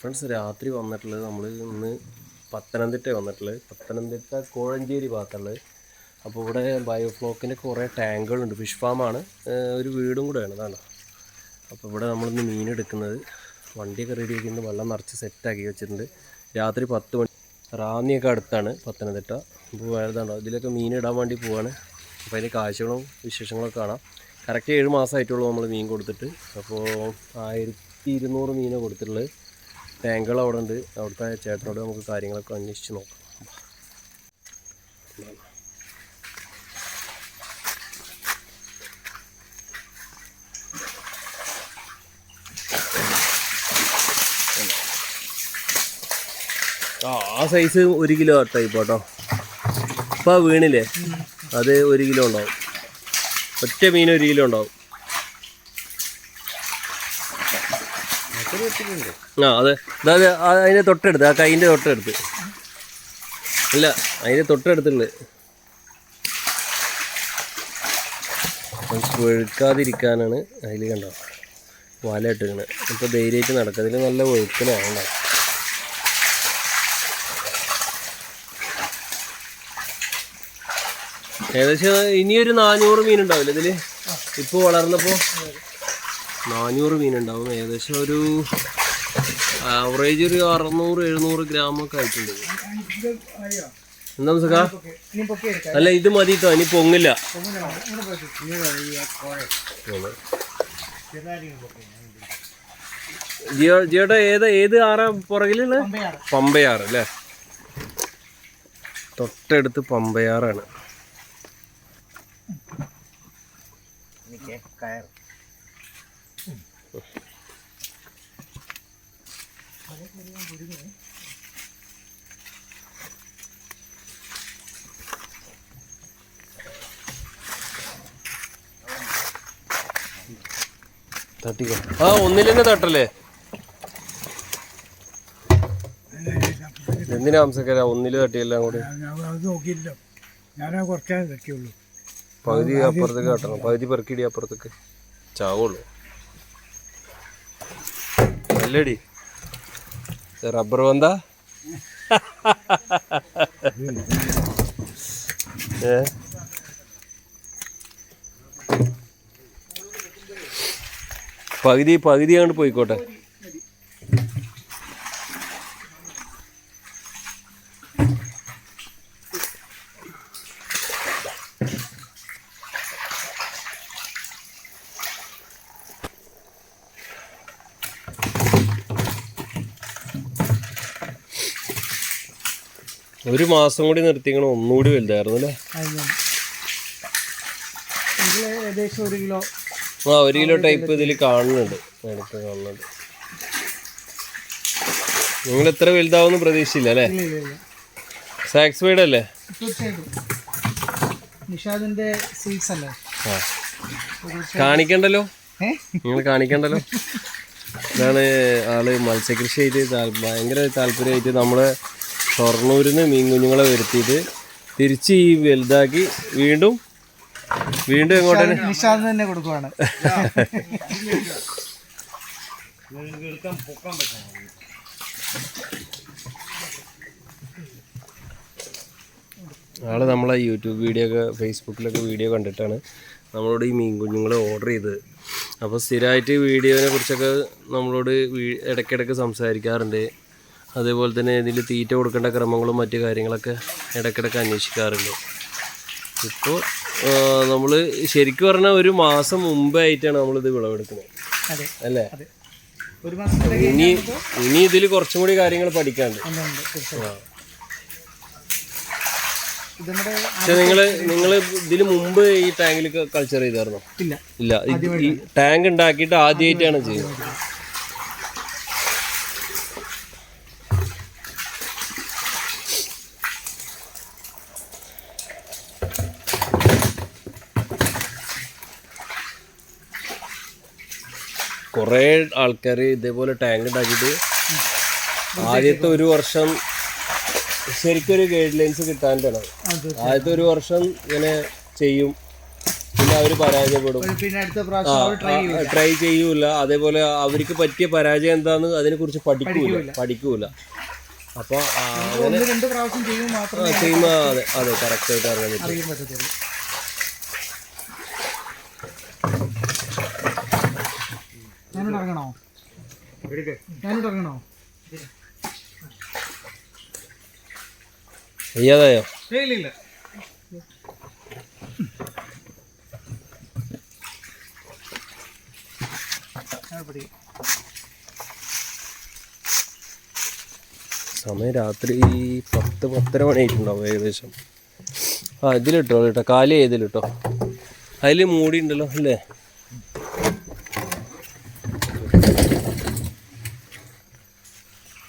Friends രാത്രി വന്നിട്ടുള്ളത് നമ്മൾ ഇന്ന് പത്തനംതിട്ട വന്നിട്ടുള്ളത്. പത്തനംതിട്ട കോഴഞ്ചേരി ഭാഗത്തുള്ളത്. അപ്പോൾ ഇവിടെ ബയോഫ്ലോക്കിന്റെ കുറേ ടാങ്കുകളുണ്ട്. ഫിഷ് ഫാമാണ്. ഒരു വീടും കൂടെയാണ് അതാണ്. അപ്പോൾ ഇവിടെ നമ്മളിന്ന് മീൻ എടുക്കുന്നത്. വണ്ടിയൊക്കെ റെഡിയാക്കി ആക്കിയിട്ട് വെള്ളം നിറച്ച് സെറ്റാക്കി വെച്ചിട്ടുണ്ട്. രാത്രി പത്ത് മണി റാന്നിയൊക്കെ അടുത്താണ് പത്തനംതിട്ട. അപ്പോൾ വേറെതാണോ ഇതിലൊക്കെ മീൻ ഇടാൻ വേണ്ടി പോവാണ്. അപ്പോൾ അതിന്റെ കാഴ്ചകളും വിശേഷങ്ങളൊക്കെ കാണാം. കറക്റ്റ് ഏഴ് മാസമായിട്ടുള്ളൂ നമ്മൾ മീൻ കൊടുത്തിട്ട്. അപ്പോൾ ആയിരത്തി ഇരുന്നൂറ് മീനാണ് കൊടുത്തിട്ടുള്ളത്. ടാങ്കുകൾ അവിടെ ഉണ്ട് അവിടുത്തെ ചേട്ടനോട് നമുക്ക് കാര്യങ്ങളൊക്കെ അന്വേഷിച്ച് നോക്കാം. ആ സൈസ് ഒരു കിലോ ടൈപ്പ് കേട്ടോ ഇപ്പം വീണില്ലേ? അത് ഒരു കിലോ ഉണ്ടാവും. ഒറ്റ മീൻ ഒരു കിലോ ഉണ്ടാവും. ആ അതെ. അതായത് അതിന്റെ തൊട്ടടുത്ത് ആ കൈന്റെ തൊട്ടടുത്ത്. ഇല്ല അതിന്റെ തൊട്ടടുത്തുണ്ട്. വെഴുക്കാതിരിക്കാനാണ് അതിൽ കണ്ടോ? വല ഇട്ടിരിക്കുന്നത് ഇപ്പോൾ ധൈര്യമായിട്ട് നടക്കുക അതിൽ നല്ല വെഴുക്കലാണ് ഏകദേശം ഇനിയൊരു നാനൂറ് മീൻ ഉണ്ടാവില്ല ഇതിൽ? ഇപ്പോൾ വളർന്നപ്പോൾ നാനൂറ് മീൻ ഉണ്ടാവും. ഏകദേശം ഒരു ആവറേജ് ഒരു അറുന്നൂറ് എഴുന്നൂറ് ഗ്രാം ഒക്കെ ആയിട്ടുണ്ട്. എന്താ സുഖ? അല്ല ഇത് മതി കേട്ടോ ഇനി പൊങ്ങില്ല. ജിയോ ജിയോടെ ഏത് ഏത് ആറാ പുറകിലുള്ള? പമ്പയാറ് അല്ലേ? തൊട്ടടുത്ത് പമ്പയാറാണ്. തട്ടിക്കോ. ആ ഒന്നിലെന്നെ തട്ടല്ലേ? എന്തിനാ ഹംസക്കാര? ഒന്നിൽ തട്ടിയെല്ലാം കൂടി അത് നോക്കിയില്ല കുറച്ചേ പകുതി അപ്പുറത്തേക്ക് കട്ടണം പകുതി പെറുക്കിടി അപ്പുറത്തേക്ക്. ചാവുള്ളൂ. അല്ലടി. റബ്ബർ വന്ത ഏ? പകുതി പകുതി അങ്ങോട്ട് പോയിക്കോട്ടെ. ഒരു മാസം കൂടി നിർത്തിക്കണം. ഒന്നുകൂടി വലുതായിരുന്നു അല്ലേ ഏകദേശം ഒരു കിലോ ആ ഒരു കിലോ ടൈപ്പ് ഇതിൽ കാണുന്നുണ്ട്. എടുത്ത് കാണുന്നുണ്ട്. നിങ്ങൾ എത്ര വലുതാവുമെന്ന് പ്രതീക്ഷിച്ചില്ല അല്ലേ? സാക്സ്ഫൈഡ് അല്ലേ നിഷാദിന്റെ അല്ലേ? കാണിക്കണ്ടല്ലോ? നിങ്ങൾ കാണിക്കണ്ടല്ലോ? ഇതാണ് ആൾ മത്സ്യകൃഷി ആയിട്ട് താൽ- ഭയങ്കര താല്പര്യമായിട്ട് നമ്മളെ ഷൊർണൂരിൽ നിന്ന് മീൻ കുഞ്ഞുങ്ങളെ വരുത്തിയിട്ട് തിരിച്ച് ഈ വലുതാക്കി വീണ്ടും വീണ്ടും എങ്ങോട്ടാണ് നിഷാദ് തന്നെ കൊടുക്കുവാണ്. ആൾ നമ്മളെ യൂട്യൂബ് വീഡിയോ ഒക്കെ ഫേസ്ബുക്കിലൊക്കെ വീഡിയോ കണ്ടിട്ടാണ് നമ്മളോട് ഈ മീൻ കുഞ്ഞുങ്ങളെ ഓർഡർ ചെയ്തത്. അപ്പോൾ സ്ഥിരമായിട്ട് വീഡിയോനെ കുറിച്ചൊക്കെ നമ്മളോട് ഇടയ്ക്കിടയ്ക്ക് സംസാരിക്കാറുണ്ട്. അതേപോലെ തന്നെ ഇതിൽ തീറ്റ കൊടുക്കേണ്ട ക്രമങ്ങളും മറ്റു കാര്യങ്ങളൊക്കെ ഇടയ്ക്കിടയ്ക്ക് അന്വേഷിക്കാറുണ്ട്. ഇപ്പോൾ നമ്മൾ ശരിക്കും പറഞ്ഞാൽ ഒരു മാസം മുമ്പേ ആയിട്ടാണ് നമ്മളിത് വിളവെടുക്കുന്നത്. അല്ലേ? ഇനി ഇനി ഇതിൽ കുറച്ചും കൂടി കാര്യങ്ങൾ പഠിക്കാണ്ട്. പക്ഷെ നിങ്ങൾ നിങ്ങൾ ഇതിന് മുമ്പ് ഈ ടാങ്കിൽ കൾച്ചർ ചെയ്തായിരുന്നോ? ഇല്ല. ഇല്ല. ടാങ്ക് ഉണ്ടാക്കിയിട്ട് ആദ്യമായിട്ടാണ് ചെയ്യുന്നത്. കുറേ ആൾക്കാർ ഇതേപോലെ ടാങ്ക് ഉണ്ടാക്കിയിട്ട് ആദ്യത്തെ ഒരു വർഷം ശരിക്കും ഒരു ഗൈഡ് ലൈൻസ് കിട്ടാണ്ടാണ് ആദ്യത്തെ ഒരു വർഷം ഇങ്ങനെ ചെയ്യും. പിന്നെ അവർ പരാജയപ്പെടും. ട്രൈ ചെയ്യും ട്രൈ ചെയ്യൂല. അതേപോലെ അവർക്ക് പറ്റിയ പരാജയം എന്താന്ന് അതിനെ കുറിച്ച് പഠിക്കൂല. പഠിക്കൂല. അപ്പോൾ മാത്രമേ ചെയ്യുമ്പോൾ അതെ അതെ കറക്റ്റായിട്ട് അറിയാൻ പറ്റും ഇറങ്ങണോ? ഞാനോട് ഇറങ്ങണോ? വയ്യാതായോ ഇല്ല ഇല്ല. സമയം രാത്രി പത്ത് പത്തര മണിയായിട്ടുണ്ടാവും ഏകദേശം. ആ ഇതിലിട്ടോ കേട്ടോ കാലി ഇതിലിട്ടോ അതിൽ മൂടി ഉണ്ടല്ലോ അല്ലേ?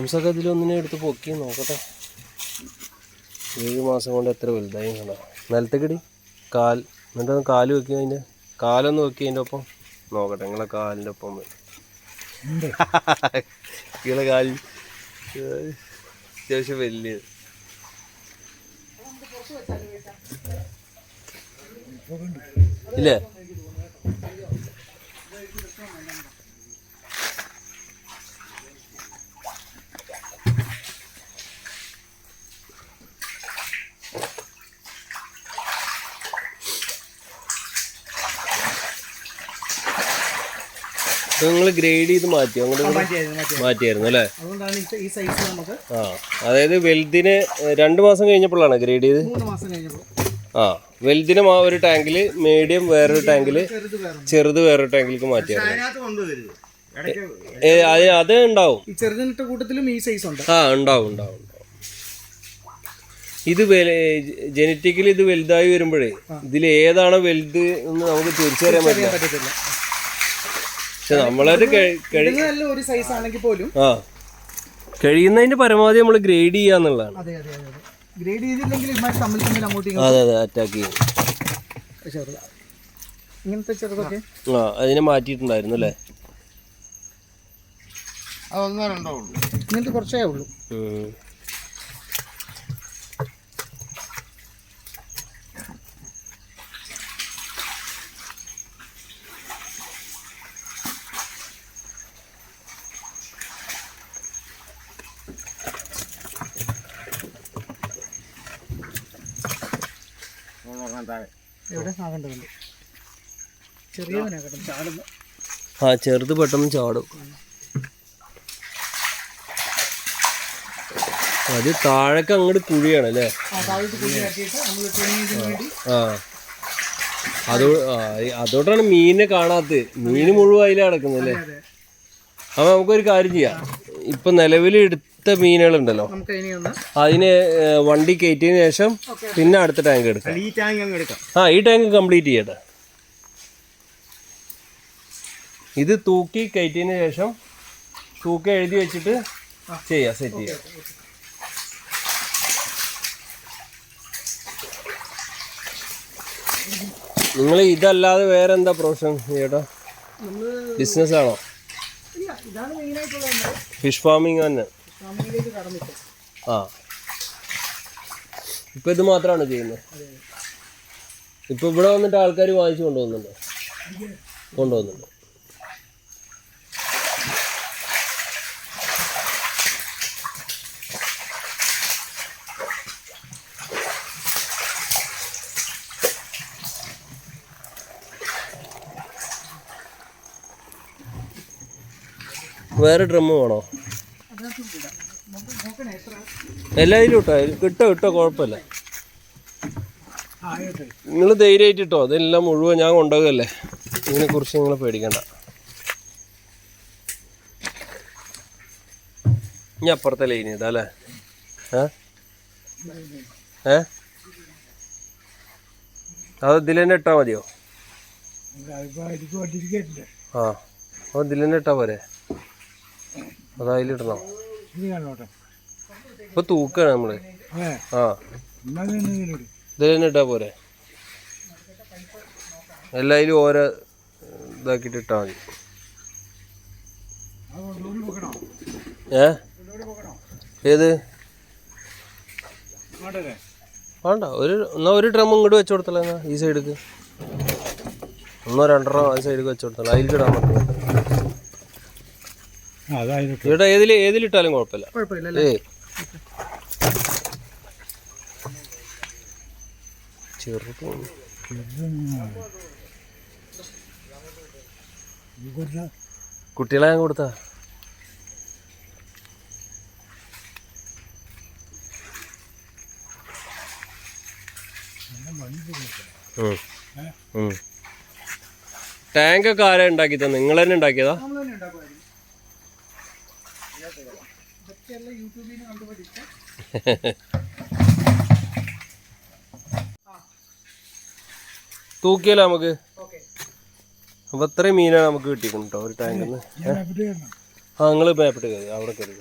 ഹംസൊക്കെ ഇതിലൊന്നിനെ എടുത്ത് പൊക്കി നോക്കട്ടെ. ഏഴ് മാസം കൊണ്ട് എത്ര വലുതായി കണ്ടോ നിലത്തേക്കടി. കാൽ. എന്നിട്ടൊന്ന് കാൽ വെക്കുക അതിന്റെ കാലൊന്ന് വെക്കുക അതിന്റെ ഒപ്പം. നോക്കട്ടെ നിങ്ങളെ കാലിന്റെ ഒപ്പം നിങ്ങളെ കാലിൽ. അത്യാവശ്യം വലിയത് ഇല്ലേ? നിങ്ങൾ ഗ്രേഡ് ചെയ്ത് മാറ്റി. അങ്ങോട്ട് മാറ്റിയായിരുന്നു, അല്ലേ? ആ അതായത് വെൽദിന് രണ്ട് മാസം കഴിഞ്ഞപ്പോഴാണ് ഗ്രേഡ് ചെയ്ത്? ആ വെൽദിന് ആ ഒരു ടാങ്കിൽ മീഡിയം വേറൊരു ടാങ്കിൽ ചെറുത് വേറെ ചെറുത് വേറൊരു ടാങ്കിലേക്ക് മാറ്റിയായിരുന്നു. അത് ഉണ്ടാവും. ഈ ചെറുതിനിട്ട കൂട്ടത്തിലും ഈ സൈസ് ഉണ്ട്. ആ ഉണ്ടാവും ഉണ്ടാവും ഇത് ജനറ്റിക്കലി ഇത് വലുതായി വരുമ്പോഴേ ഇതിൽ ഏതാണ് വലുത് എന്ന് നമുക്ക് തിരിച്ചറിയാൻ പറ്റില്ല. പക്ഷെ ഒരു സൈസ് ആണെങ്കിൽ പോലും ആ. കഴിയുന്നതിന്റെ പരമാവധി നമ്മൾ ഗ്രേഡ് ചെയ്യാന്നുള്ളതാണ് അതെ അതെ അതെ ഗ്രേഡ് ചെയ്തില്ലെങ്കിൽ തമ്മിൽ തമ്മിൽ അങ്ങോട്ട് അതെ അതെ അറ്റാക്ക് ചെയ്യും. ഇങ്ങനത്തെ ചെറുതൊക്കെ? ആ അതിനെ മാറ്റിയിട്ടുണ്ടായിരുന്നു അല്ലേ? അതൊന്നോ രണ്ടോ ഉള്ളൂ. ഇങ്ങനത്തെ കുറച്ചേ ഉള്ളൂ. താഴെ. എവിടെ ആകേണ്ടതുണ്ട് ചെറിയവനാകട്ടെ ചാടുന്നു. ആ ചെറുത് പെട്ടെന്ന് ചാടും. അത് താഴേക്ക് അങ്ങോട്ട് കുഴിയാണ് അല്ലേ? ആ അതോ അതോട്ടാണ് മീനിനെ കാണാത്തത്. മീന് മുഴുവൻ അതിലാണ് കിടക്കുന്നത് അല്ലേ? അപ്പൊ നമുക്കൊരു കാര്യം ചെയ്യാം. ഇപ്പൊ നിലവിൽ എടുത്ത മീനുകളുണ്ടല്ലോ. അതിന് ഇനി ഒന്ന് അതിനെ വണ്ടി കയറ്റിയതിന് ശേഷം പിന്നെ അടുത്ത ടാങ്ക് എടുക്കാം. ഈ ടാങ്ക് അങ്ങ് എടുക്കാം. ആ ഈ ടാങ്ക് കംപ്ലീറ്റ് ചെയ്യട്ടെ. ഇത് തൂക്കി കയറ്റിയതിന് ശേഷം തൂക്കി എഴുതി വെച്ചിട്ട് ചെയ്യാം സെറ്റ് ചെയ്യാം. നിങ്ങൾ ഇതല്ലാതെ വേറെ എന്താ പ്രൊഫഷൻ ചേട്ടാ? ബിസിനസ് ആണോ? ഇതാണ് മെയിനായിട്ടുള്ള ആയിട്ടുള്ളത് ഫിഷ് ഫാമിംഗ് തന്നെ. ഫാമിങ്ങിലേക്ക് കടന്നിട്ട് ആ. ഇപ്പൊ ഇത് മാത്രമാണ് ചെയ്യുന്നത് ഇപ്പൊ ഇവിടെ വന്നിട്ട് ആൾക്കാർ വാങ്ങിച്ചു കൊണ്ടുപോകുന്നുണ്ടോ കൊണ്ടുപോകുന്നുണ്ട് വേറെ ഡ്രമ്മ് വേണോ? എല്ലാവരും ഇട്ടോ കിട്ടോ ഇട്ടോ കുഴപ്പമില്ല. നിങ്ങൾ ധൈര്യമായിട്ട് ഇട്ടോ അതെല്ലാം മുഴുവൻ ഞാൻ കൊണ്ടുപോകല്ലേ? ഇതിനെക്കുറിച്ച് നിങ്ങൾ പേടിക്കണ്ട. ഇനി അപ്പുറത്തെ ലൈൻ ഇതാ അല്ലേ? ഏ? അത് ഇതിൽ തന്നെ ഇട്ടാൽ മതിയോ ആ. അപ്പോൾ ഇതിൽ തന്നെ ഇട്ടാൽ പോരെ? അത് അതിലിടണോ ഇപ്പൊ തൂക്കാണ് നമ്മൾ. ആ. ഇത് തന്നെ ഇട്ടാ പോരെ. എല്ലാതിലും ഓരോ ഇതാക്കിയിട്ട് ഇട്ടാ മതി. ഏ? ഏത്? വേണ്ട. ഒരു എന്നാ ഒരു ഡ്രം ഇങ്ങോട്ട് വെച്ചു കൊടുത്തല്ലോ എന്നാ ഈ സൈഡിക്ക് ഒന്നോ രണ്ടോ ആ സൈഡിക്ക് വെച്ചു കൊടുത്തല്ലോ അതിലേക്ക് ഇടാൻ പറ്റും അതായത് ഇവിടെ ഏതിൽ ഏതിലിട്ടാലും കുഴപ്പമില്ല. കുഴപ്പമില്ല ചെറുത് കുട്ടികളെ ഞാൻ കൊടുത്ത. ടാങ്ക് ഒക്കെ ആരാ ഉണ്ടാക്കി തന്നെ നിങ്ങൾ തന്നെ ഉണ്ടാക്കിയതാ? നമ്മൾ തന്നെ ഉണ്ടാക്കുമായിരുന്നു ഇതൊക്കെയല്ല യൂട്യൂബിൽ നിന്ന് കണ്ടുപിടിച്ച തൂക്കിയാലോ നമുക്ക്? അപ്പൊ അത്രയും മീനാണ് നമുക്ക് കിട്ടിക്കണം കേട്ടോ ഒരു ടാങ്കിൽ നിന്ന് ആ നിങ്ങൾ മേപ്പിട്ട് കയറി അവിടെ കയറി